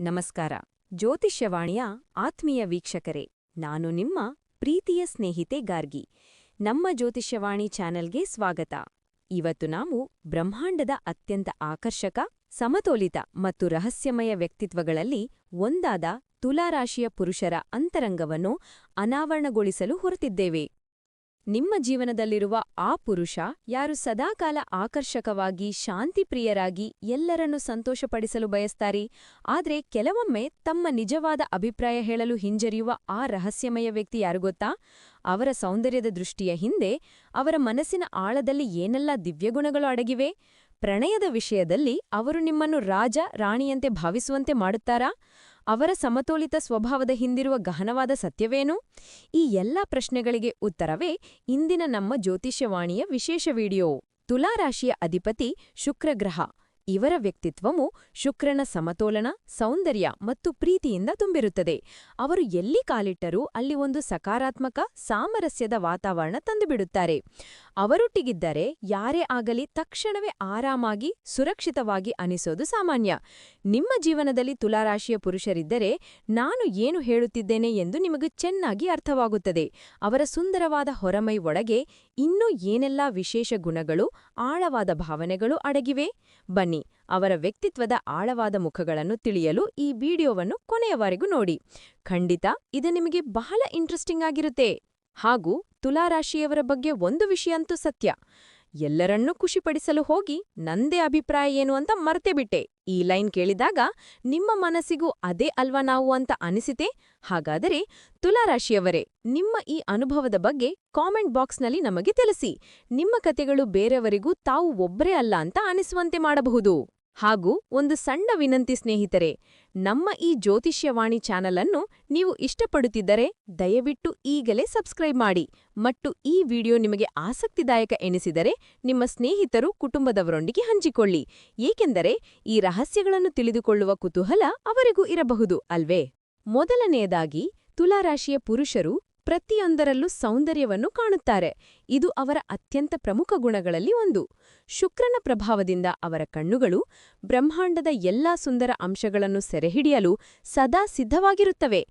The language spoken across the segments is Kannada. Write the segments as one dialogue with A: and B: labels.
A: ನಮಸ್ಕಾರ. ಜ್ಯೋತಿಷ್ಯವಾಣಿಯ ಆತ್ಮೀಯ ವೀಕ್ಷಕರೇ, ನಾನು ನಿಮ್ಮ ಪ್ರೀತಿಯ ಸ್ನೇಹಿತೆ ಗಾರ್ಗಿ. ನಮ್ಮ ಜ್ಯೋತಿಷ್ಯವಾಣಿ ಚಾನೆಲ್ಗೆ ಸ್ವಾಗತ. ಇವತ್ತು ನಾವು ಬ್ರಹ್ಮಾಂಡದ ಅತ್ಯಂತ ಆಕರ್ಷಕ, ಸಮತೋಲಿತ ಮತ್ತು ರಹಸ್ಯಮಯ ವ್ಯಕ್ತಿತ್ವಗಳಲ್ಲಿ ಒಂದಾದ ತುಲಾರಾಶಿಯ ಪುರುಷರ ಅಂತರಂಗವನ್ನು ಅನಾವರಣಗೊಳಿಸಲು ಹೊರತಿದ್ದೇವೆ ನಿಮ್ಮ ಜೀವನದಲ್ಲಿರುವ ಆ ಪುರುಷ ಯಾರು ಸದಾಕಾಲ ಆಕರ್ಷಕವಾಗಿ, ಶಾಂತಿಪ್ರಿಯರಾಗಿ ಎಲ್ಲರನ್ನು ಸಂತೋಷಪಡಿಸಲು ಬಯಸ್ತಾರೆ. ಆದರೆ ಕೆಲವೊಮ್ಮೆ ತಮ್ಮ ನಿಜವಾದ ಅಭಿಪ್ರಾಯ ಹೇಳಲು ಹಿಂಜರಿಯುವ ಆ ರಹಸ್ಯಮಯ ವ್ಯಕ್ತಿ ಯಾರು ಗೊತ್ತಾ? ಅವರ ಸೌಂದರ್ಯದ ದೃಷ್ಟಿಯ ಹಿಂದೆ ಅವರ ಮನಸ್ಸಿನ ಆಳದಲ್ಲಿ ಏನೆಲ್ಲ ದಿವ್ಯಗುಣಗಳು ಅಡಗಿವೆ? ಪ್ರಣಯದ ವಿಷಯದಲ್ಲಿ ಅವರು ನಿಮ್ಮನ್ನು ರಾಜ, ರಾಣಿಯಂತೆ ಭಾವಿಸುವಂತೆ ಮಾಡುತ್ತಾರಾ? ಅವರ ಸಮತೋಲಿತ ಸ್ವಭಾವದ ಹಿಂದಿರುವ ಗಹನವಾದ ಸತ್ಯವೇನು? ಈ ಎಲ್ಲಾ ಪ್ರಶ್ನೆಗಳಿಗೆ ಉತ್ತರವೇ ಇಂದಿನ ನಮ್ಮ ಜ್ಯೋತಿಷ್ಯವಾಣಿಯ ವಿಶೇಷ ವಿಡಿಯೋ. ತುಲಾರಾಶಿಯ ಅಧಿಪತಿ ಶುಕ್ರಗ್ರಹ. ಇವರ ವ್ಯಕ್ತಿತ್ವವು ಶುಕ್ರನ ಸಮತೋಲನ, ಸೌಂದರ್ಯ ಮತ್ತು ಪ್ರೀತಿಯಿಂದ ತುಂಬಿರುತ್ತದೆ. ಅವರು ಎಲ್ಲಿ ಕಾಲಿಟ್ಟರೂ ಅಲ್ಲಿ ಒಂದು ಸಕಾರಾತ್ಮಕ, ಸಾಮರಸ್ಯದ ವಾತಾವರಣ ತಂದುಬಿಡುತ್ತಾರೆ. ಅವರೊಟ್ಟಿಗಿದ್ದರೆ ಯಾರೇ ಆಗಲಿ ತಕ್ಷಣವೇ ಆರಾಮಾಗಿ, ಸುರಕ್ಷಿತವಾಗಿ ಅನಿಸೋದು ಸಾಮಾನ್ಯ. ನಿಮ್ಮ ಜೀವನದಲ್ಲಿ ತುಲಾರಾಶಿಯ ಪುರುಷರಿದ್ದರೆ ನಾನು ಏನು ಹೇಳುತ್ತಿದ್ದೇನೆ ಎಂದು ನಿಮಗೆ ಚೆನ್ನಾಗಿ ಅರ್ಥವಾಗುತ್ತದೆ. ಅವರ ಸುಂದರವಾದ ಹೊರಮೈ ಒಳಗೆ ಇನ್ನೂ ಏನೆಲ್ಲ ವಿಶೇಷ ಗುಣಗಳು, ಆಳವಾದ ಭಾವನೆಗಳು ಅಡಗಿವೆ? ಬನ್ನಿ. ಅವರ ವ್ಯಕ್ತಿತ್ವದ ಆಳವಾದ ಮುಖಗಳನ್ನು ತಿಳಿಯಲು ಈ ವಿಡಿಯೋವನ್ನು ಕೊನೆಯವರೆಗೂ ನೋಡಿ. ಖಂಡಿತ ಇದು ನಿಮಗೆ ಬಹಳ ಇಂಟ್ರೆಸ್ಟಿಂಗ್ ಆಗಿರುತ್ತೆ. ಹಾಗೂ ತುಲಾರಾಶಿಯವರ ಬಗ್ಗೆ ಒಂದು ವಿಷಯಂತೂ ಸತ್ಯ. ಎಲ್ಲರನ್ನೂ ಖುಷಿಪಡಿಸಲು ಹೋಗಿ ನಂದೇ ಅಭಿಪ್ರಾಯ ಏನು ಅಂತ ಮರ್ತೆಬಿಟ್ಟೆ ಈ ಲೈನ್ ಕೇಳಿದಾಗ ನಿಮ್ಮ ಮನಸ್ಸಿಗೂ ಅದೇ ಅಲ್ವಾ ನಾವು ಅಂತ ಅನಿಸಿತೆ. ಹಾಗಾದರೆ ತುಲಾರಾಶಿಯವರೇ, ನಿಮ್ಮ ಈ ಅನುಭವದ ಬಗ್ಗೆ ಕಾಮೆಂಟ್ ಬಾಕ್ಸ್ನಲ್ಲಿ ನಮಗೆ ತಿಳಿಸಿ. ನಿಮ್ಮ ಕತೆಗಳು ಬೇರೆಯವರಿಗೂ ತಾವು ಒಬ್ಬರೇ ಅಲ್ಲ ಅಂತ ಅನಿಸುವಂತೆ ಮಾಡಬಹುದು. ಹಾಗೂ ಒಂದು ಸಣ್ಣ ವಿನಂತಿ ಸ್ನೇಹಿತರೆ, ನಮ್ಮ ಈ ಜ್ಯೋತಿಷ್ಯವಾಣಿ ಚಾನಲ್ ಅನ್ನು ನೀವು ಇಷ್ಟಪಡುತ್ತಿದ್ದರೆ ದಯವಿಟ್ಟು ಈಗಲೇ ಸಬ್ಸ್ಕ್ರೈಬ್ ಮಾಡಿ ಮತ್ತು ಈ ವಿಡಿಯೋ ನಿಮಗೆ ಆಸಕ್ತಿದಾಯಕ ಎನಿಸಿದರೆ ನಿಮ್ಮ ಸ್ನೇಹಿತರು ಕುಟುಂಬದವರೊಂದಿಗೆ ಹಂಚಿಕೊಳ್ಳಿ. ಏಕೆಂದರೆ ಈ ರಹಸ್ಯಗಳನ್ನು ತಿಳಿದುಕೊಳ್ಳುವ ಕುತೂಹಲ ಅವರಿಗೂ ಇರಬಹುದು, ಅಲ್ವೇ? ಮೊದಲನೆಯದಾಗಿ, ತುಲಾರಾಶಿಯ ಪುರುಷರು ಪ್ರತಿಯೊಂದರಲ್ಲೂ ಸೌಂದರ್ಯವನ್ನು ಕಾಣುತ್ತಾರೆ. ಇದು ಅವರ ಅತ್ಯಂತ ಪ್ರಮುಖ ಗುಣಗಳಲ್ಲಿ ಒಂದು. ಶುಕ್ರನ ಪ್ರಭಾವದಿಂದ ಅವರ ಕಣ್ಣುಗಳು ಬ್ರಹ್ಮಾಂಡದ ಎಲ್ಲಾ ಸುಂದರ ಅಂಶಗಳನ್ನು ಸೆರೆಹಿಡಿಯಲು ಸದಾ ಸಿದ್ಧವಾಗಿರುತ್ತವೆ.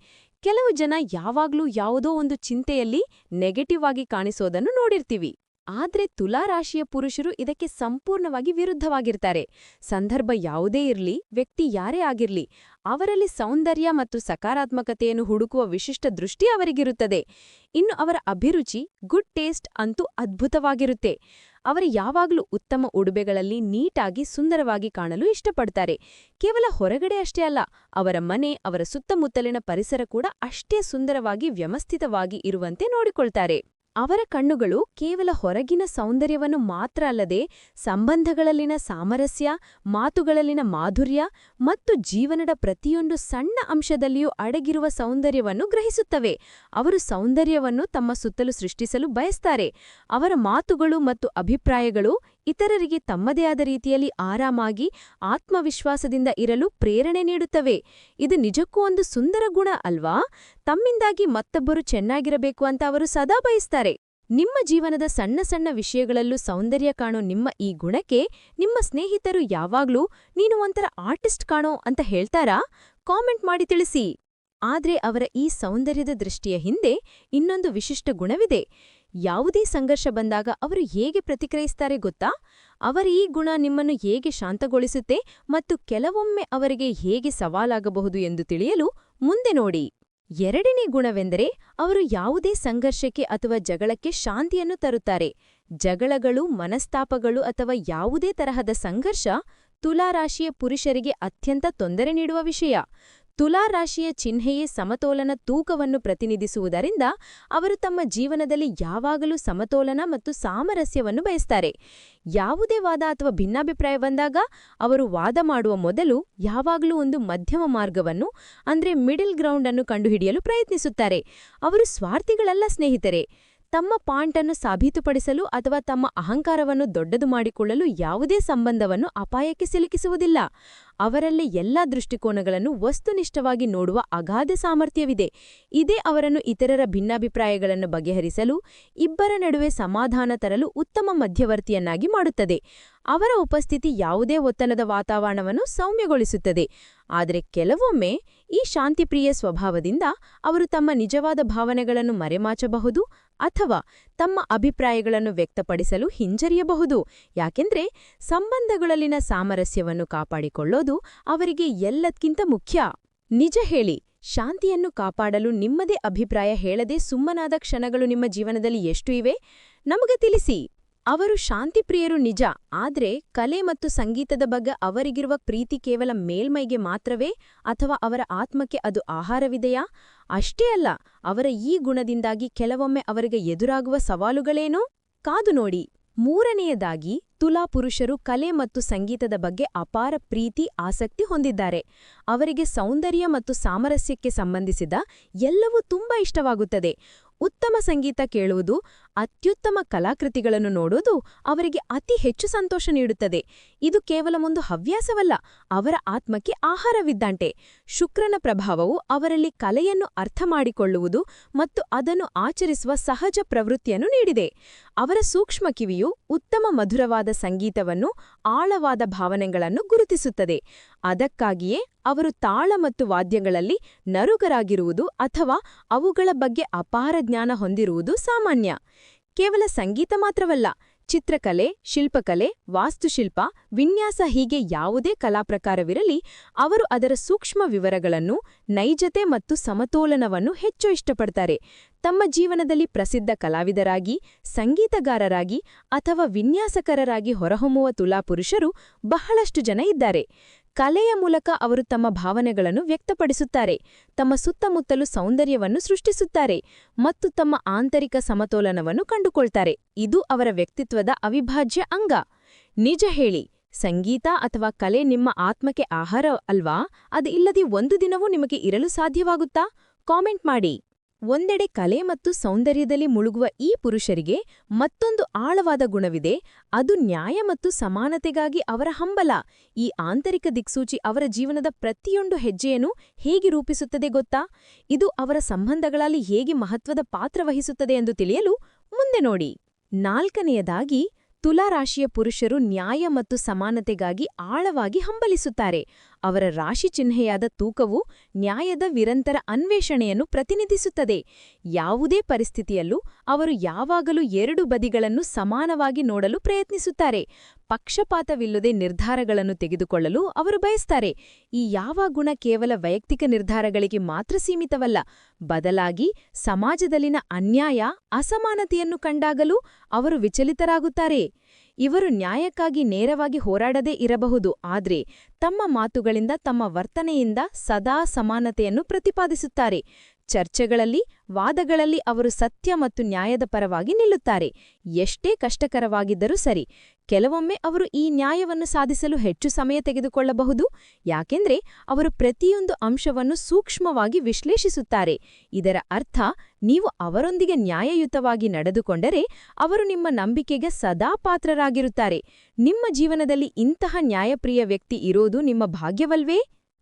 A: ಕೆಲವು ಜನ ಯಾವಾಗ್ಲೂ ಯಾವುದೋ ಒಂದು ಚಿಂತೆಯಲ್ಲಿ ನೆಗೆಟಿವ್ ಆಗಿ ಕಾಣಿಸೋದನ್ನು ನೋಡಿರ್ತೀವಿ. ಆದ್ರೆ ತುಲಾರಾಶಿಯ ಪುರುಷರು ಇದಕ್ಕೆ ಸಂಪೂರ್ಣವಾಗಿ ವಿರುದ್ಧವಾಗಿರ್ತಾರೆ. ಸಂದರ್ಭ ಯಾವುದೇ ಇರ್ಲಿ, ವ್ಯಕ್ತಿ ಯಾರೇ ಆಗಿರ್ಲಿ, ಅವರಲ್ಲಿ ಸೌಂದರ್ಯ ಮತ್ತು ಸಕಾರಾತ್ಮಕತೆಯನ್ನು ಹುಡುಕುವ ವಿಶಿಷ್ಟ ದೃಷ್ಟಿ ಅವರಿಗಿರುತ್ತದೆ. ಇನ್ನು ಅವರ ಅಭಿರುಚಿ, ಗುಡ್ ಟೇಸ್ಟ್ ಅಂತೂ ಅದ್ಭುತವಾಗಿರುತ್ತೆ. ಅವರು ಯಾವಾಗಲೂ ಉತ್ತಮ ಉಡುಬೆಗಳಲ್ಲಿ ನೀಟಾಗಿ ಸುಂದರವಾಗಿ ಕಾಣಲು ಇಷ್ಟಪಡ್ತಾರೆ. ಕೇವಲ ಹೊರಗಡೆ ಅಷ್ಟೇ ಅಲ್ಲ, ಅವರ ಮನೆ, ಅವರ ಸುತ್ತಮುತ್ತಲಿನ ಪರಿಸರ ಕೂಡ ಅಷ್ಟೇ ಸುಂದರವಾಗಿ ವ್ಯವಸ್ಥಿತವಾಗಿ ಇರುವಂತೆ ನೋಡಿಕೊಳ್ತಾರೆ. ಅವರ ಕಣ್ಣುಗಳು ಕೇವಲ ಹೊರಗಿನ ಸೌಂದರ್ಯವನ್ನು ಮಾತ್ರ ಅಲ್ಲದೆ ಸಂಬಂಧಗಳಲ್ಲಿನ ಸಾಮರಸ್ಯ, ಮಾತುಗಳಲ್ಲಿನ ಮಾಧುರ್ಯ ಮತ್ತು ಜೀವನದ ಪ್ರತಿಯೊಂದು ಸಣ್ಣ ಅಂಶದಲ್ಲಿಯೂ ಅಡಗಿರುವ ಸೌಂದರ್ಯವನ್ನು ಗ್ರಹಿಸುತ್ತವೆ. ಅವರು ಸೌಂದರ್ಯವನ್ನು ತಮ್ಮ ಸುತ್ತಲೂ ಸೃಷ್ಟಿಸಲು ಬಯಸ್ತಾರೆ. ಅವರ ಮಾತುಗಳು ಮತ್ತು ಅಭಿಪ್ರಾಯಗಳು ಇತರರಿಗೆ ತಮ್ಮದೇ ಆದ ರೀತಿಯಲ್ಲಿ ಆರಾಮಾಗಿ ಆತ್ಮವಿಶ್ವಾಸದಿಂದ ಇರಲು ಪ್ರೇರಣೆ ನೀಡುತ್ತವೆ. ಇದು ನಿಜಕ್ಕೂ ಒಂದು ಸುಂದರ ಗುಣ ಅಲ್ವಾ? ತಮ್ಮಿಂದಾಗಿ ಮತ್ತೊಬ್ಬರು ಚೆನ್ನಾಗಿರಬೇಕು ಅಂತ ಅವರು ಸದಾ ಬಯಸ್ತಾರೆ. ನಿಮ್ಮ ಜೀವನದ ಸಣ್ಣ ಸಣ್ಣ ವಿಷಯಗಳಲ್ಲೂ ಸೌಂದರ್ಯ ಕಾಣೋ ನಿಮ್ಮ ಈ ಗುಣಕ್ಕೆ ನಿಮ್ಮ ಸ್ನೇಹಿತರು ಯಾವಾಗ್ಲೂ ನೀನು ಒಂಥರ ಆರ್ಟಿಸ್ಟ್ ಕಾಣೋ ಅಂತ ಹೇಳ್ತಾರಾ? ಕಾಮೆಂಟ್ ಮಾಡಿ ತಿಳಿಸಿ. ಆದ್ರೆ ಅವರ ಈ ಸೌಂದರ್ಯದ ದೃಷ್ಟಿಯ ಹಿಂದೆ ಇನ್ನೊಂದು ವಿಶಿಷ್ಟ ಗುಣವಿದೆ. ಯಾವುದೇ ಸಂಘರ್ಷ ಬಂದಾಗ ಅವರು ಹೇಗೆ ಪ್ರತಿಕ್ರಿಯಿಸ್ತಾರೆ ಗೊತ್ತಾ? ಅವರ ಈ ಗುಣ ನಿಮ್ಮನ್ನು ಹೇಗೆ ಶಾಂತಗೊಳಿಸುತ್ತೆ ಮತ್ತು ಕೆಲವೊಮ್ಮೆ ಅವರಿಗೆ ಹೇಗೆ ಸವಾಲಾಗಬಹುದು ಎಂದು ತಿಳಿಯಲು ಮುಂದೆ ನೋಡಿ. ಎರಡನೇ ಗುಣವೆಂದರೆ ಅವರು ಯಾವುದೇ ಸಂಘರ್ಷಕ್ಕೆ ಅಥವಾ ಜಗಳಕ್ಕೆ ಶಾಂತಿಯನ್ನು ತರುತ್ತಾರೆ. ಜಗಳಗಳು, ಮನಸ್ತಾಪಗಳು ಅಥವಾ ಯಾವುದೇ ತರಹದ ಸಂಘರ್ಷ ತುಲಾರಾಶಿಯ ಪುರುಷರಿಗೆ ಅತ್ಯಂತ ತೊಂದರೆ ನೀಡುವ ವಿಷಯ. ತುಲಾರಾಶಿಯ ಚಿಹ್ನೆಯೇ ಸಮತೋಲನ ತೂಕವನ್ನು ಪ್ರತಿನಿಧಿಸುವುದರಿಂದ ಅವರು ತಮ್ಮ ಜೀವನದಲ್ಲಿ ಯಾವಾಗಲೂ ಸಮತೋಲನ ಮತ್ತು ಸಾಮರಸ್ಯವನ್ನು ಬಯಸ್ತಾರೆ. ಯಾವುದೇ ವಾದ ಅಥವಾ ಭಿನ್ನಾಭಿಪ್ರಾಯ ಬಂದಾಗ ಅವರು ವಾದ ಮಾಡುವ ಮೊದಲು ಯಾವಾಗಲೂ ಒಂದು ಮಧ್ಯಮ ಮಾರ್ಗವನ್ನು, ಅಂದರೆ ಮಿಡಿಲ್ ಗ್ರೌಂಡ್ ಅನ್ನು ಕಂಡುಹಿಡಿಯಲು ಪ್ರಯತ್ನಿಸುತ್ತಾರೆ. ಅವರು ಸ್ವಾರ್ಥಿಗಳಲ್ಲ ಸ್ನೇಹಿತರೆ. ತಮ್ಮ ಪಾಂಟನ್ನು ಸಾಬೀತುಪಡಿಸಲು ಅಥವಾ ತಮ್ಮ ಅಹಂಕಾರವನ್ನು ದೊಡ್ಡದು ಮಾಡಿಕೊಳ್ಳಲು ಯಾವುದೇ ಸಂಬಂಧವನ್ನು ಅಪಾಯಕ್ಕೆ ಸಿಲುಕಿಸುವುದಿಲ್ಲ. ಅವರಲ್ಲಿ ಎಲ್ಲಾ ದೃಷ್ಟಿಕೋನಗಳನ್ನು ವಸ್ತುನಿಷ್ಠವಾಗಿ ನೋಡುವ ಅಗಾಧ ಸಾಮರ್ಥ್ಯವಿದೆ. ಇದೇ ಅವರನ್ನು ಇತರರ ಭಿನ್ನಾಭಿಪ್ರಾಯಗಳನ್ನು ಬಗೆಹರಿಸಲು, ಇಬ್ಬರ ನಡುವೆ ಸಮಾಧಾನ ತರಲು ಉತ್ತಮ ಮಧ್ಯವರ್ತಿಯನ್ನಾಗಿ ಮಾಡುತ್ತದೆ. ಅವರ ಉಪಸ್ಥಿತಿ ಯಾವುದೇ ಒತ್ತಡದ ವಾತಾವರಣವನ್ನು ಸೌಮ್ಯಗೊಳಿಸುತ್ತದೆ. ಆದರೆ ಕೆಲವೊಮ್ಮೆ ಈ ಶಾಂತಿಪ್ರಿಯ ಸ್ವಭಾವದಿಂದ ಅವರು ತಮ್ಮ ನಿಜವಾದ ಭಾವನೆಗಳನ್ನು ಮರೆಮಾಚಬಹುದು ಅಥವಾ ತಮ್ಮ ಅಭಿಪ್ರಾಯಗಳನ್ನು ವ್ಯಕ್ತಪಡಿಸಲು ಹಿಂಜರಿಯಬಹುದು. ಯಾಕೆಂದ್ರೆ ಸಂಬಂಧಗಳಲ್ಲಿನ ಸಾಮರಸ್ಯವನ್ನು ಕಾಪಾಡಿಕೊಳ್ಳೋದು ಅವರಿಗೆ ಎಲ್ಲದಕ್ಕಿಂತ ಮುಖ್ಯ. ನಿಜ ಹೇಳಿ, ಶಾಂತಿಯನ್ನು ಕಾಪಾಡಲು ನಿಮ್ಮದೇ ಅಭಿಪ್ರಾಯ ಹೇಳದೆ ಸುಮ್ಮನಾದ ಕ್ಷಣಗಳು ನಿಮ್ಮ ಜೀವನದಲ್ಲಿ ಎಷ್ಟು ಇವೆ? ನಮಗೆ ತಿಳಿಸಿ. ಅವರು ಶಾಂತಿಪ್ರಿಯರು ನಿಜ, ಆದ್ರೆ ಕಲೆ ಮತ್ತು ಸಂಗೀತದ ಬಗ್ಗೆ ಅವರಿಗಿರುವ ಪ್ರೀತಿ ಕೇವಲ ಮೇಲ್ಮೈಗೆ ಮಾತ್ರವೇ ಅಥವಾ ಅವರ ಆತ್ಮಕ್ಕೆ ಅದು ಆಹಾರವಿದೆಯಾ? ಅಷ್ಟೇ ಅಲ್ಲ, ಅವರ ಈ ಗುಣದಿಂದಾಗಿ ಕೆಲವೊಮ್ಮೆ ಅವರಿಗೆ ಎದುರಾಗುವ ಸವಾಲುಗಳೇನೋ? ಕಾದು ನೋಡಿ. ಮೂರನೆಯದಾಗಿ, ತುಲಾ ಪುರುಷರು ಕಲೆ ಮತ್ತು ಸಂಗೀತದ ಬಗ್ಗೆ ಅಪಾರ ಪ್ರೀತಿ, ಆಸಕ್ತಿ ಹೊಂದಿದ್ದಾರೆ. ಅವರಿಗೆ ಸೌಂದರ್ಯ ಮತ್ತು ಸಾಮರಸ್ಯಕ್ಕೆ ಸಂಬಂಧಿಸಿದ ಎಲ್ಲವೂ ತುಂಬಾ ಇಷ್ಟವಾಗುತ್ತದೆ. ಉತ್ತಮ ಸಂಗೀತ ಕೇಳುವುದು ಅತ್ಯುತ್ತಮ ಕಲಾಕೃತಿಗಳನ್ನು ನೋಡುವುದು ಅವರಿಗೆ ಅತಿ ಹೆಚ್ಚು ಸಂತೋಷ ನೀಡುತ್ತದೆ. ಇದು ಕೇವಲ ಒಂದು ಹವ್ಯಾಸವಲ್ಲ, ಅವರ ಆತ್ಮಕ್ಕೆ ಆಹಾರವಿದ್ದಂಟೆ ಶುಕ್ರನ ಪ್ರಭಾವವು ಅವರಲ್ಲಿ ಕಲೆಯನ್ನು ಅರ್ಥ ಮಾಡಿಕೊಳ್ಳುವುದು ಮತ್ತು ಅದನ್ನು ಆಚರಿಸುವ ಸಹಜ ಪ್ರವೃತ್ತಿಯನ್ನು ನೀಡಿದೆ. ಅವರ ಸೂಕ್ಷ್ಮ ಕಿವಿಯು ಉತ್ತಮ ಮಧುರವಾದ ಸಂಗೀತವನ್ನು, ಆಳವಾದ ಭಾವನೆಗಳನ್ನು ಗುರುತಿಸುತ್ತದೆ. ಅದಕ್ಕಾಗಿಯೇ ಅವರು ತಾಳ ಮತ್ತು ವಾದ್ಯಗಳಲ್ಲಿ ನರುಗರಾಗಿರುವುದು ಅಥವಾ ಅವುಗಳ ಬಗ್ಗೆ ಅಪಾರ ಜ್ಞಾನ ಹೊಂದಿರುವುದು ಸಾಮಾನ್ಯ. ಕೇವಲ ಸಂಗೀತ ಮಾತ್ರವಲ್ಲ, ಚಿತ್ರಕಲೆ, ಶಿಲ್ಪಕಲೆ, ವಾಸ್ತುಶಿಲ್ಪ, ವಿನ್ಯಾಸ ಹೀಗೆ ಯಾವುದೇ ಕಲಾಪ್ರಕಾರವಿರಲಿ, ಅವರು ಅದರ ಸೂಕ್ಷ್ಮ ವಿವರಗಳನ್ನು, ನೈಜತೆ ಮತ್ತು ಸಮತೋಲನವನ್ನು ಹೆಚ್ಚು ಇಷ್ಟಪಡ್ತಾರೆ. ತಮ್ಮ ಜೀವನದಲ್ಲಿ ಪ್ರಸಿದ್ಧ ಕಲಾವಿದರಾಗಿ, ಸಂಗೀತಗಾರರಾಗಿ ಅಥವಾ ವಿನ್ಯಾಸಕರರಾಗಿ ಹೊರಹೊಮ್ಮುವ ತುಲಾಪುರುಷರು ಬಹಳಷ್ಟು ಜನ ಇದ್ದಾರೆ. ಕಲೆಯ ಮೂಲಕ ಅವರು ತಮ್ಮ ಭಾವನೆಗಳನ್ನು ವ್ಯಕ್ತಪಡಿಸುತ್ತಾರೆ, ತಮ್ಮ ಸುತ್ತಮುತ್ತಲು ಸೌಂದರ್ಯವನ್ನು ಸೃಷ್ಟಿಸುತ್ತಾರೆ ಮತ್ತು ತಮ್ಮ ಆಂತರಿಕ ಸಮತೋಲನವನ್ನು ಕಂಡುಕೊಳ್ತಾರೆ. ಇದು ಅವರ ವ್ಯಕ್ತಿತ್ವದ ಅವಿಭಾಜ್ಯ ಅಂಗ. ನಿಜ ಹೇಳಿ, ಸಂಗೀತ ಅಥವಾ ಕಲೆ ನಿಮ್ಮ ಆತ್ಮಕ್ಕೆ ಆಹಾರ ಅಲ್ವಾ? ಅದು ಇಲ್ಲದೆ ಒಂದು ದಿನವೂ ನಿಮಗೆ ಇರಲು ಸಾಧ್ಯವಾಗುತ್ತಾ? ಕಾಮೆಂಟ್ ಮಾಡಿ. ಒಂದೆಡೆ ಕಲೆ ಮತ್ತು ಸೌಂದರ್ಯದಲ್ಲಿ ಮುಳುಗುವ ಈ ಪುರುಷರಿಗೆ ಮತ್ತೊಂದು ಆಳವಾದ ಗುಣವಿದೆ. ಅದು ನ್ಯಾಯ ಮತ್ತು ಸಮಾನತೆಗಾಗಿ ಅವರ ಹಂಬಲ. ಈ ಆಂತರಿಕ ದಿಕ್ಸೂಚಿ ಅವರ ಜೀವನದ ಪ್ರತಿಯೊಂದು ಹೆಜ್ಜೆಯನ್ನು ಹೇಗೆ ರೂಪಿಸುತ್ತದೆ ಗೊತ್ತಾ? ಇದು ಅವರ ಸಂಬಂಧಗಳಲ್ಲಿ ಹೇಗೆ ಮಹತ್ವದ ಪಾತ್ರ ವಹಿಸುತ್ತದೆ ಎಂದು ತಿಳಿಯಲು ಮುಂದೆ ನೋಡಿ. ನಾಲ್ಕನೆಯದಾಗಿ ತುಲಾರಾಶಿಯ ಪುರುಷರು ನ್ಯಾಯ ಮತ್ತು ಸಮಾನತೆಗಾಗಿ ಆಳವಾಗಿ ಹಂಬಲಿಸುತ್ತಾರೆ. ಅವರ ರಾಶಿ ಚಿಹ್ನೆಯಾದ ತೂಕವು ನ್ಯಾಯದ ವಿರಂತರ ಅನ್ವೇಷಣೆಯನ್ನು ಪ್ರತಿನಿಧಿಸುತ್ತದೆ. ಯಾವುದೇ ಪರಿಸ್ಥಿತಿಯಲ್ಲೂ ಅವರು ಯಾವಾಗಲೂ ಎರಡು ಬದಿಗಳನ್ನು ಸಮಾನವಾಗಿ ನೋಡಲು ಪ್ರಯತ್ನಿಸುತ್ತಾರೆ. ಪಕ್ಷಪಾತವಿಲ್ಲದೆ ನಿರ್ಧಾರಗಳನ್ನು ತೆಗೆದುಕೊಳ್ಳಲು ಅವರು ಬಯಸ್ತಾರೆ. ಈ ಯಾವ ಗುಣ ಕೇವಲ ವೈಯಕ್ತಿಕ ನಿರ್ಧಾರಗಳಿಗೆ ಮಾತ್ರ ಸೀಮಿತವಲ್ಲ, ಬದಲಾಗಿ ಸಮಾಜದಲ್ಲಿನ ಅನ್ಯಾಯ, ಅಸಮಾನತೆಯನ್ನು ಕಂಡಾಗಲೂ ಅವರು ವಿಚಲಿತರಾಗುತ್ತಾರೆ. ಇವರು ನ್ಯಾಯಕ್ಕಾಗಿ ನೇರವಾಗಿ ಹೋರಾಡದೇ ಇರಬಹುದು, ಆದರೆ ತಮ್ಮ ಮಾತುಗಳಿಂದ ತಮ್ಮ ವರ್ತನೆಯಿಂದ ಸದಾ ಸಮಾನತೆಯನ್ನು ಪ್ರತಿಪಾದಿಸುತ್ತಾರೆ. ಚರ್ಚೆಗಳಲ್ಲಿ, ವಾದಗಳಲ್ಲಿ ಅವರು ಸತ್ಯ ಮತ್ತು ನ್ಯಾಯದ ಪರವಾಗಿ ನಿಲ್ಲುತ್ತಾರೆ. ಎಷ್ಟೇ ಕಷ್ಟಕರವಾಗಿದ್ದರೂ ಸರಿ, ಕೆಲವೊಮ್ಮೆ ಅವರು ಈ ನ್ಯಾಯವನ್ನು ಸಾಧಿಸಲು ಹೆಚ್ಚು ಸಮಯ ತೆಗೆದುಕೊಳ್ಳಬಹುದು, ಯಾಕೆಂದ್ರೆ ಅವರು ಪ್ರತಿಯೊಂದು ಅಂಶವನ್ನು ಸೂಕ್ಷ್ಮವಾಗಿ ವಿಶ್ಲೇಷಿಸುತ್ತಾರೆ. ಇದರ ಅರ್ಥ ನೀವು ಅವರೊಂದಿಗೆ ನ್ಯಾಯಯುತವಾಗಿ ನಡೆದುಕೊಂಡರೆ ಅವರು ನಿಮ್ಮ ನಂಬಿಕೆಗೆ ಸದಾ ಪಾತ್ರರಾಗಿರುತ್ತಾರೆ. ನಿಮ್ಮ ಜೀವನದಲ್ಲಿ ಇಂತಹ ನ್ಯಾಯಪ್ರಿಯ ವ್ಯಕ್ತಿ ಇರೋದು ನಿಮ್ಮ ಭಾಗ್ಯವಲ್ವೇ?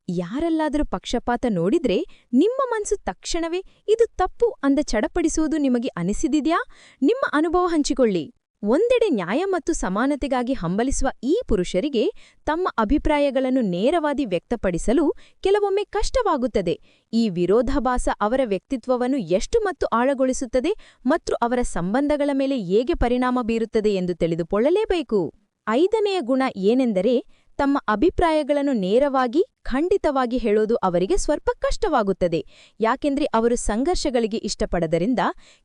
A: ಯಾರಲ್ಲಾದರೂ ಪಕ್ಷಪಾತ ನೋಡಿದ್ರೆ ನಿಮ್ಮ ಮನಸ್ಸು ತಕ್ಷಣವೇ ಇದು ತಪ್ಪು ಅಂದ ಚಡಪಡಿಸುವುದು ನಿಮಗೆ ಅನಿಸಿದಿದ್ಯಾ? ನಿಮ್ಮ ಅನುಭವ ಹಂಚಿಕೊಳ್ಳಿ. ಒಂದೆಡೆ ನ್ಯಾಯ ಮತ್ತು ಸಮಾನತೆಗಾಗಿ ಹಂಬಲಿಸುವ ಈ ಪುರುಷರಿಗೆ ತಮ್ಮ ಅಭಿಪ್ರಾಯಗಳನ್ನು ನೇರವಾಗಿ ವ್ಯಕ್ತಪಡಿಸಲು ಕೆಲವೊಮ್ಮೆ ಕಷ್ಟವಾಗುತ್ತದೆ. ಈ ವಿರೋಧಾಭಾಸ ಅವರ ವ್ಯಕ್ತಿತ್ವವನ್ನು ಎಷ್ಟು ಮತ್ತು ಆಳಗೊಳಿಸುತ್ತದೆ ಮತ್ತು ಅವರ ಸಂಬಂಧಗಳ ಮೇಲೆ ಹೇಗೆ ಪರಿಣಾಮ ಬೀರುತ್ತದೆ ಎಂದು ತಿಳಿದುಕೊಳ್ಳಲೇಬೇಕು. ಐದನೆಯ ಗುಣ ಏನೆಂದರೆ, ತಮ್ಮ ಅಭಿಪ್ರಾಯಗಳನ್ನು ನೇರವಾಗಿ ಖಂಡಿತವಾಗಿ ಹೇಳೋದು ಅವರಿಗೆ ಸ್ವಲ್ಪ ಕಷ್ಟವಾಗುತ್ತದೆ. ಯಾಕೆಂದ್ರೆ ಅವರು ಸಂಘರ್ಷಗಳಿಗೆ ಇಷ್ಟಪಡದರಿಂದ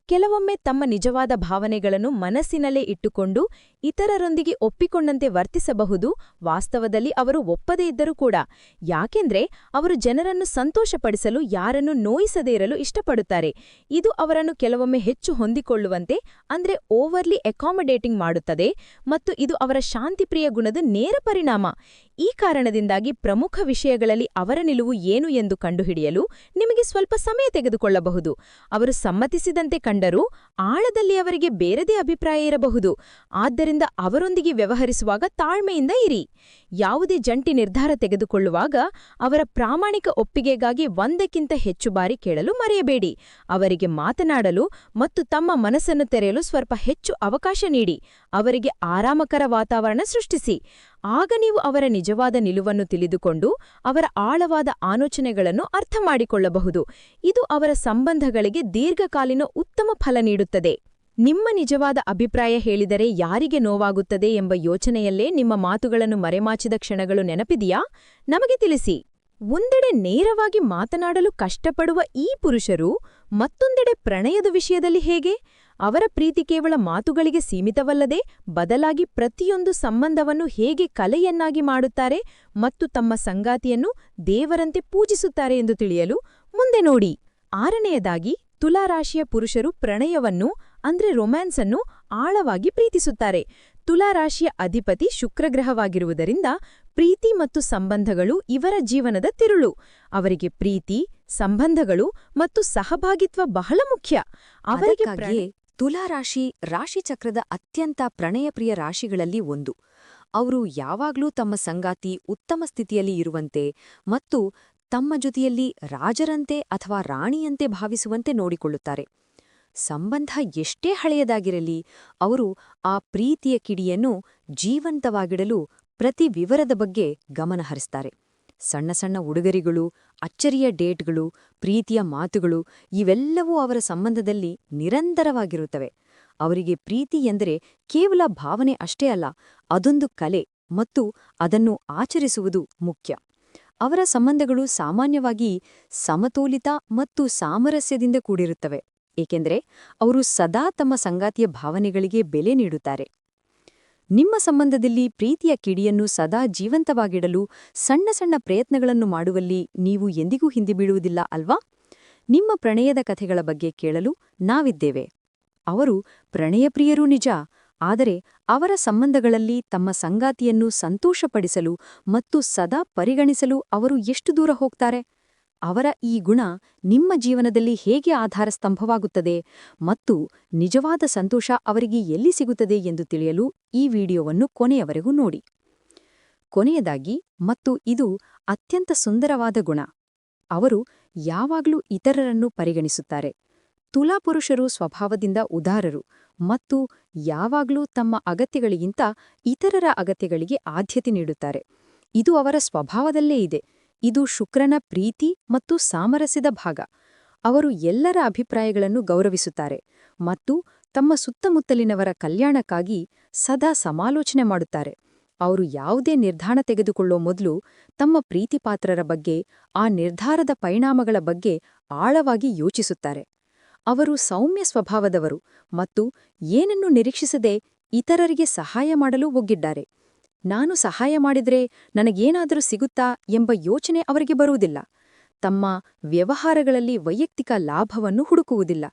A: ಕೆಲವೊಮ್ಮೆ ತಮ್ಮ ನಿಜವಾದ ಭಾವನೆಗಳನ್ನು ಮನಸ್ಸಿನಲ್ಲೇ ಇಟ್ಟುಕೊಂಡು ಇತರರೊಂದಿಗೆ ಒಪ್ಪಿಕೊಂಡಂತೆ ವರ್ತಿಸಬಹುದು. ವಾಸ್ತವದಲ್ಲಿ ಅವರು ಒಪ್ಪದೇ ಇದ್ದರೂ ಕೂಡ. ಯಾಕೆಂದ್ರೆ ಅವರು ಜನರನ್ನು ಸಂತೋಷಪಡಿಸಲು, ಯಾರನ್ನು ನೋಯಿಸದೇ ಇರಲು ಇಷ್ಟಪಡುತ್ತಾರೆ. ಇದು ಅವರನ್ನು ಕೆಲವೊಮ್ಮೆ ಹೆಚ್ಚು ಹೊಂದಿಕೊಳ್ಳುವಂತೆ, ಅಂದ್ರೆ ಓವರ್ಲಿ ಅಕಾಮಡೇಟಿಂಗ್ ಮಾಡುತ್ತದೆ ಮತ್ತು ಇದು ಅವರ ಶಾಂತಿಪ್ರಿಯ ಗುಣದ ನೇರ ಪರಿಣಾಮ. ಈ ಕಾರಣದಿಂದಾಗಿ ಪ್ರಮುಖ ವಿಷಯಗಳಲ್ಲಿ ಅವರ ನಿಲುವು ಏನು ಎಂದು ಕಂಡುಹಿಡಿಯಲು ನಿಮಗೆ ಸ್ವಲ್ಪ ಸಮಯ ತೆಗೆದುಕೊಳ್ಳಬಹುದು. ಅವರು ಸಮ್ಮತಿಸಿದಂತೆ ಕಂಡರೂ ಆಳದಲ್ಲಿ ಅವರಿಗೆ ಬೇರೆದೇ ಅಭಿಪ್ರಾಯ ಇರಬಹುದು. ಆದ್ದರಿಂದ ಅವರೊಂದಿಗೆ ವ್ಯವಹರಿಸುವಾಗ ತಾಳ್ಮೆಯಿಂದ ಇರಿ. ಯಾವುದೇ ಜಂಟಿ ನಿರ್ಧಾರ ತೆಗೆದುಕೊಳ್ಳುವಾಗ ಅವರ ಪ್ರಾಮಾಣಿಕ ಒಪ್ಪಿಗೆಗಾಗಿ ಒಂದಕ್ಕಿಂತ ಹೆಚ್ಚು ಬಾರಿ ಕೇಳಲು ಮರೆಯಬೇಡಿ. ಅವರಿಗೆ ಮಾತನಾಡಲು ಮತ್ತು ತಮ್ಮ ಮನಸ್ಸನ್ನು ತೆರೆಯಲು ಸ್ವಲ್ಪ ಹೆಚ್ಚು ಅವಕಾಶ ನೀಡಿ. ಅವರಿಗೆ ಆರಾಮಕರ ವಾತಾವರಣ ಸೃಷ್ಟಿಸಿ. ಆಗ ನೀವು ಅವರ ನಿಜವಾದ ನಿಲುವನ್ನು ತಿಳಿದುಕೊಂಡು ಅವರ ಆಳವಾದ ಆಲೋಚನೆಗಳನ್ನು ಅರ್ಥ ಮಾಡಿಕೊಳ್ಳಬಹುದು ಇದು ಅವರ ಸಂಬಂಧಗಳಿಗೆ ದೀರ್ಘಕಾಲೀನ ಉತ್ತಮ ಫಲ ನೀಡುತ್ತದೆ. ನಿಮ್ಮ ನಿಜವಾದ ಅಭಿಪ್ರಾಯ ಹೇಳಿದರೆ ಯಾರಿಗೆ ನೋವಾಗುತ್ತದೆ ಎಂಬ ಯೋಚನೆಯಲ್ಲೇ ನಿಮ್ಮ ಮಾತುಗಳನ್ನು ಮರೆಮಾಚಿದ ಕ್ಷಣಗಳು ನೆನಪಿದೆಯಾ? ನಮಗೆ ತಿಳಿಸಿ. ಒಂದೆಡೆ ನೇರವಾಗಿ ಮಾತನಾಡಲು ಕಷ್ಟಪಡುವ ಈ ಪುರುಷರು ಮತ್ತೊಂದೆಡೆ ಪ್ರಣಯದ ವಿಷಯದಲ್ಲಿ ಹೇಗೆ? ಅವರ ಪ್ರೀತಿ ಕೇವಲ ಮಾತುಗಳಿಗೆ ಸೀಮಿತವಲ್ಲದೆ ಬದಲಾಗಿ ಪ್ರತಿಯೊಂದು ಸಂಬಂಧವನ್ನು ಹೇಗೆ ಕಲೆಯನ್ನಾಗಿ ಮಾಡುತ್ತಾರೆ ಮತ್ತು ತಮ್ಮ ಸಂಗಾತಿಯನ್ನು ದೇವರಂತೆ ಪೂಜಿಸುತ್ತಾರೆ ಎಂದು ತಿಳಿಯಲು? ಮುಂದೆ ನೋಡಿ. ಆರನೆಯದಾಗಿ, ತುಲಾರಾಶಿಯ ಪುರುಷರು ಪ್ರಣಯವನ್ನು ಅಂದ್ರೆ ರೊಮ್ಯಾನ್ಸ್ ಅನ್ನು ಆಳವಾಗಿ ಪ್ರೀತಿಸುತ್ತಾರೆ. ತುಲಾರಾಶಿಯ ಅಧಿಪತಿ ಶುಕ್ರಗ್ರಹವಾಗಿರುವುದರಿಂದ ಪ್ರೀತಿ ಮತ್ತು ಸಂಬಂಧಗಳು ಇವರ ಜೀವನದ ತಿರುಳು. ಅವರಿಗೆ ಪ್ರೀತಿ, ಸಂಬಂಧಗಳು ಮತ್ತು ಸಹಭಾಗಿತ್ವ ಬಹಳ ಮುಖ್ಯ. ಅವರಿಗೆ
B: ತುಲಾರಾಶಿ ರಾಶಿಚಕ್ರದ ಅತ್ಯಂತ ಪ್ರಣಯಪ್ರಿಯ ರಾಶಿಗಳಲ್ಲಿ ಒಂದು. ಅವರು ಯಾವಾಗ್ಲೂ ತಮ್ಮ ಸಂಗಾತಿ ಉತ್ತಮ ಸ್ಥಿತಿಯಲ್ಲಿ ಇರುವಂತೆ ಮತ್ತು ತಮ್ಮ ಜೊತೆಯಲ್ಲಿ ರಾಜರಂತೆ ಅಥವಾ ರಾಣಿಯಂತೆ ಭಾವಿಸುವಂತೆ ನೋಡಿಕೊಳ್ಳುತ್ತಾರೆ. ಸಂಬಂಧ ಎಷ್ಟೇ ಹಳೆಯದಾಗಿರಲಿ, ಅವರು ಆ ಪ್ರೀತಿಯ ಕಿಡಿಯನ್ನು ಜೀವಂತವಾಗಿಡಲು ಪ್ರತಿ ವಿವರದ ಬಗ್ಗೆ ಗಮನಹರಿಸ್ತಾರೆ ಸಣ್ಣ ಸಣ್ಣ ಉಡುಗರಿಗಳು, ಅಚ್ಚರಿಯ ಡೇಟ್ಗಳು, ಪ್ರೀತಿಯ ಮಾತುಗಳು ಇವೆಲ್ಲವೂ ಅವರ ಸಂಬಂಧದಲ್ಲಿ ನಿರಂತರವಾಗಿರುತ್ತವೆ. ಅವರಿಗೆ ಪ್ರೀತಿ ಎಂದರೆ ಕೇವಲ ಭಾವನೆ ಅಷ್ಟೇ ಅಲ್ಲ, ಅದೊಂದು ಕಲೆ ಮತ್ತು ಅದನ್ನು ಆಚರಿಸುವುದು ಮುಖ್ಯ. ಅವರ ಸಂಬಂಧಗಳು ಸಾಮಾನ್ಯವಾಗಿ ಸಮತೋಲಿತ ಮತ್ತು ಸಾಮರಸ್ಯದಿಂದ ಕೂಡಿರುತ್ತವೆ. ಏಕೆಂದರೆ ಅವರು ಸದಾ ತಮ್ಮ ಸಂಗಾತಿಯ ಭಾವನೆಗಳಿಗೆ ಬೆಲೆ ನೀಡುತ್ತಾರೆ. ನಿಮ್ಮ ಸಂಬಂಧದಲ್ಲಿ ಪ್ರೀತಿಯ ಕಿಡಿಯನ್ನು ಸದಾ ಜೀವಂತವಾಗಿಡಲು ಸಣ್ಣ ಸಣ್ಣ ಪ್ರಯತ್ನಗಳನ್ನು ಮಾಡುವಲ್ಲಿ ನೀವು ಎಂದಿಗೂ ಹಿಂದಿಬೀಳುವುದಿಲ್ಲ ಅಲ್ವಾ? ನಿಮ್ಮ ಪ್ರಣಯದ ಕಥೆಗಳ ಬಗ್ಗೆ ಕೇಳಲು ನಾವಿದ್ದೇವೆ. ಅವರು ಪ್ರಣಯಪ್ರಿಯರೂ ನಿಜ, ಆದರೆ ಅವರ ಸಂಬಂಧಗಳಲ್ಲಿ ತಮ್ಮ ಸಂಗಾತಿಯನ್ನು ಸಂತೋಷಪಡಿಸಲು ಮತ್ತು ಸದಾ ಪರಿಗಣಿಸಲು ಅವರು ಎಷ್ಟು ದೂರ ಹೋಗ್ತಾರೆ? ಅವರ ಈ ಗುಣ ನಿಮ್ಮ ಜೀವನದಲ್ಲಿ ಹೇಗೆ ಆಧಾರ ಸ್ತಂಭವಾಗುತ್ತದೆ ಮತ್ತು ನಿಜವಾದ ಸಂತೋಷ ಅವರಿಗೆ ಎಲ್ಲಿ ಸಿಗುತ್ತದೆ ಎಂದು ತಿಳಿಯಲು ಈ ವಿಡಿಯೋವನ್ನು ಕೊನೆಯವರೆಗೂ ನೋಡಿ. ಕೊನೆಯದಾಗಿ, ಮತ್ತು ಇದು ಅತ್ಯಂತ ಸುಂದರವಾದ ಗುಣ. ಅವರು ಯಾವಾಗಲೂ ಇತರರನ್ನು ಪರಿಗಣಿಸುತ್ತಾರೆ. ತುಲಾಪುರುಷರು ಸ್ವಭಾವದಿಂದ ಉದಾರರು ಮತ್ತು ಯಾವಾಗಲೂ ತಮ್ಮ ಅಗತ್ಯಗಳಿಗಿಂತ ಇತರರ ಅಗತ್ಯಗಳಿಗೆ ಆದ್ಯತೆ ನೀಡುತ್ತಾರೆ. ಇದು ಅವರ ಸ್ವಭಾವದಲ್ಲೇ ಇದೆ. ಇದು ಶುಕ್ರನ ಪ್ರೀತಿ ಮತ್ತು ಸಾಮರಸ್ಯದ ಭಾಗ. ಅವರು ಎಲ್ಲರ ಅಭಿಪ್ರಾಯಗಳನ್ನು ಗೌರವಿಸುತ್ತಾರೆ ಮತ್ತು ತಮ್ಮ ಸುತ್ತಮುತ್ತಲಿನವರ ಕಲ್ಯಾಣಕ್ಕಾಗಿ ಸದಾ ಸಮಾಲೋಚನೆ ಮಾಡುತ್ತಾರೆ. ಅವರು ಯಾವುದೇ ನಿರ್ಧಾರ ತೆಗೆದುಕೊಳ್ಳೋ ಮೊದಲು ತಮ್ಮ ಪ್ರೀತಿಪಾತ್ರರ ಬಗ್ಗೆ, ಆ ನಿರ್ಧಾರದ ಪರಿಣಾಮಗಳ ಬಗ್ಗೆ ಆಳವಾಗಿ ಯೋಚಿಸುತ್ತಾರೆ. ಅವರು ಸೌಮ್ಯ ಸ್ವಭಾವದವರು ಮತ್ತು ಏನನ್ನು ನಿರೀಕ್ಷಿಸದೆ ಇತರರಿಗೆ ಸಹಾಯ ಮಾಡಲು ಒಗ್ಗಿದ್ದಾರೆ. ನಾನು ಸಹಾಯ ಮಾಡಿದ್ರೆ ನನಗೇನಾದರೂ ಸಿಗುತ್ತಾ ಎಂಬ ಯೋಚನೆ ಅವರಿಗೆ ಬರುವುದಿಲ್ಲ. ತಮ್ಮ ವ್ಯವಹಾರಗಳಲ್ಲಿ ವೈಯಕ್ತಿಕ ಲಾಭವನ್ನು ಹುಡುಕುವುದಿಲ್ಲ.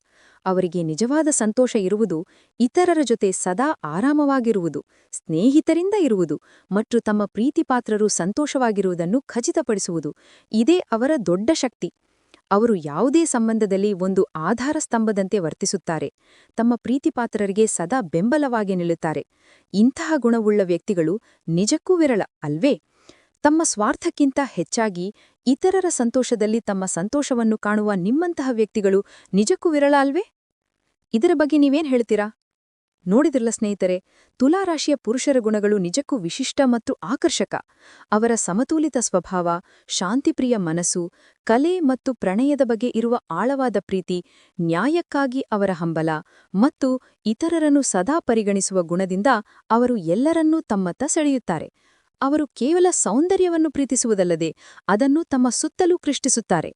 B: ಅವರಿಗೆ ನಿಜವಾದ ಸಂತೋಷ ಇರುವುದು ಇತರರ ಜೊತೆ ಸದಾ ಆರಾಮವಾಗಿರುವುದು, ಸ್ನೇಹಿತರಿಂದ ಇರುವುದು ಮತ್ತು ತಮ್ಮ ಪ್ರೀತಿಪಾತ್ರರು ಸಂತೋಷವಾಗಿರುವುದನ್ನು ಖಚಿತಪಡಿಸುವುದು. ಇದೇ ಅವರ ದೊಡ್ಡ ಶಕ್ತಿ. ಅವರು ಯಾವುದೇ ಸಂಬಂಧದಲ್ಲಿ ಒಂದು ಆಧಾರ ಸ್ತಂಭದಂತೆ ವರ್ತಿಸುತ್ತಾರೆ. ತಮ್ಮ ಪ್ರೀತಿಪಾತ್ರರಿಗೆ ಸದಾ ಬೆಂಬಲವಾಗಿ ನಿಲ್ಲುತ್ತಾರೆ. ಇಂತಹ ಗುಣವುಳ್ಳ ವ್ಯಕ್ತಿಗಳು ನಿಜಕ್ಕೂ ವಿರಳ, ಅಲ್ವೇ? ತಮ್ಮ ಸ್ವಾರ್ಥಕ್ಕಿಂತ ಹೆಚ್ಚಾಗಿ ಇತರರ ಸಂತೋಷದಲ್ಲಿ ತಮ್ಮ ಸಂತೋಷವನ್ನು ಕಾಣುವ ನಿಮ್ಮಂತಹ ವ್ಯಕ್ತಿಗಳು ನಿಜಕ್ಕೂ ವಿರಳ, ಅಲ್ವೇ? ಇದರ ಬಗ್ಗೆ ನೀವೇನ್ ಹೇಳ್ತೀರಾ? ನೋಡಿದ್ರಲ್ಲ ಸ್ನೇಹಿತರೆ, ತುಲಾರಾಶಿಯ ಪುರುಷರ ಗುಣಗಳು ನಿಜಕ್ಕೂ ವಿಶಿಷ್ಟ ಮತ್ತು ಆಕರ್ಷಕ. ಅವರ ಸಮತೋಲಿತ ಸ್ವಭಾವ, ಶಾಂತಿಪ್ರಿಯ ಮನಸ್ಸು, ಕಲೆ ಮತ್ತು ಪ್ರಣಯದ ಬಗ್ಗೆ ಇರುವ ಆಳವಾದ ಪ್ರೀತಿ, ನ್ಯಾಯಕ್ಕಾಗಿ ಅವರ ಹಂಬಲ ಮತ್ತು ಇತರರನ್ನು ಸದಾ ಪರಿಗಣಿಸುವ ಗುಣದಿಂದ ಅವರು ಎಲ್ಲರನ್ನೂ ತಮ್ಮತ್ತ ಸೆಳೆಯುತ್ತಾರೆ. ಅವರು ಕೇವಲ ಸೌಂದರ್ಯವನ್ನು ಪ್ರೀತಿಸುವುದಲ್ಲದೆ ಅದನ್ನು ತಮ್ಮ ಸುತ್ತಲೂ ಕೃಷ್ಟಿಸುತ್ತಾರೆ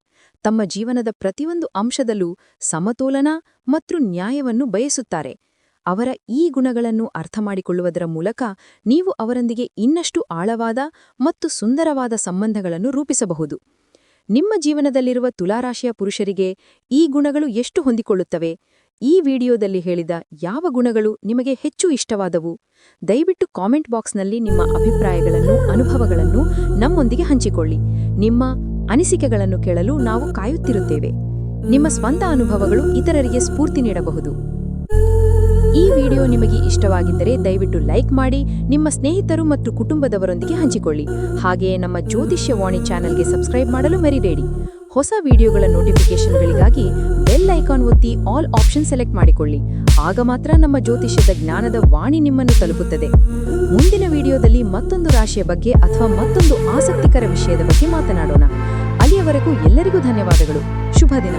B: ತಮ್ಮ ಜೀವನದ ಪ್ರತಿಯೊಂದು ಅಂಶದಲ್ಲೂ ಸಮತೋಲನ ಮತ್ತು ನ್ಯಾಯವನ್ನು ಬಯಸುತ್ತಾರೆ. ಅವರ ಈ ಗುಣಗಳನ್ನು ಅರ್ಥಮಾಡಿಕೊಳ್ಳುವುದರ ಮೂಲಕ ನೀವು ಅವರೊಂದಿಗೆ ಇನ್ನಷ್ಟು ಆಳವಾದ ಮತ್ತು ಸುಂದರವಾದ ಸಂಬಂಧಗಳನ್ನು ರೂಪಿಸಬಹುದು. ನಿಮ್ಮ ಜೀವನದಲ್ಲಿರುವ ತುಲಾರಾಶಿಯ ಪುರುಷರಿಗೆ ಈ ಗುಣಗಳು ಎಷ್ಟು ಹೊಂದಿಕೊಳ್ಳುತ್ತವೆ? ಈ ವಿಡಿಯೋದಲ್ಲಿ ಹೇಳಿದ ಯಾವ ಗುಣಗಳು ನಿಮಗೆ ಹೆಚ್ಚು ಇಷ್ಟವಾದವು? ದಯವಿಟ್ಟು ಕಾಮೆಂಟ್ ಬಾಕ್ಸ್ನಲ್ಲಿ ನಿಮ್ಮ ಅಭಿಪ್ರಾಯಗಳನ್ನು, ಅನುಭವಗಳನ್ನು ನಮ್ಮೊಂದಿಗೆ ಹಂಚಿಕೊಳ್ಳಿ. ನಿಮ್ಮ ಅನಿಸಿಕೆಗಳನ್ನು ಕೇಳಲು ನಾವು ಕಾಯುತ್ತಿರುತ್ತೇವೆ. ನಿಮ್ಮ ಸ್ವಂತ ಅನುಭವಗಳು ಇತರರಿಗೆ ಸ್ಫೂರ್ತಿ ನೀಡಬಹುದು.
A: ವಿಡಿಯೋ ನಿಮಗೆ ಇಷ್ಟವಾಗಿದ್ದರೆ ದಯವಿಟ್ಟು ಲೈಕ್ ಮಾಡಿ, ನಿಮ್ಮ ಸ್ನೇಹಿತರು ಮತ್ತು ಕುಟುಂಬದವರೊಂದಿಗೆ ಹಂಚಿಕೊಳ್ಳಿ. ಹಾಗೆಯೇ ನಮ್ಮ ಜ್ಯೋತಿಷ್ಯವಾಣಿ ಚಾನೆಲ್ಗೆ ಸಬ್ಸ್ಕ್ರೈಬ್ ಮಾಡಲು ಮರಿಬೇಡಿ ಹೊಸ ವಿಡಿಯೋಗಳ ನೋಟಿಫಿಕೇಶನ್ಗಳಿಗಾಗಿ ಬೆಲ್ ಐಕಾನ್ ಒತ್ತಿ ಆಲ್ ಆಪ್ಷನ್ ಸೆಲೆಕ್ಟ್ ಮಾಡಿಕೊಳ್ಳಿ. ಆಗ ಮಾತ್ರ ನಮ್ಮ ಜ್ಯೋತಿಷ್ಯದ ಜ್ಞಾನದ ವಾಣಿ ನಿಮ್ಮನ್ನು ತಲುಪುತ್ತದೆ. ಮುಂದಿನ ವಿಡಿಯೋದಲ್ಲಿ ಮತ್ತೊಂದು ರಾಶಿಯ ಬಗ್ಗೆ ಅಥವಾ ಮತ್ತೊಂದು ಆಸಕ್ತಿಕರ ವಿಷಯದ ಬಗ್ಗೆ ಮಾತನಾಡೋಣ. ಅಲ್ಲಿಯವರೆಗೂ ಎಲ್ಲರಿಗೂ ಧನ್ಯವಾದಗಳು. ಶುಭ ದಿನ.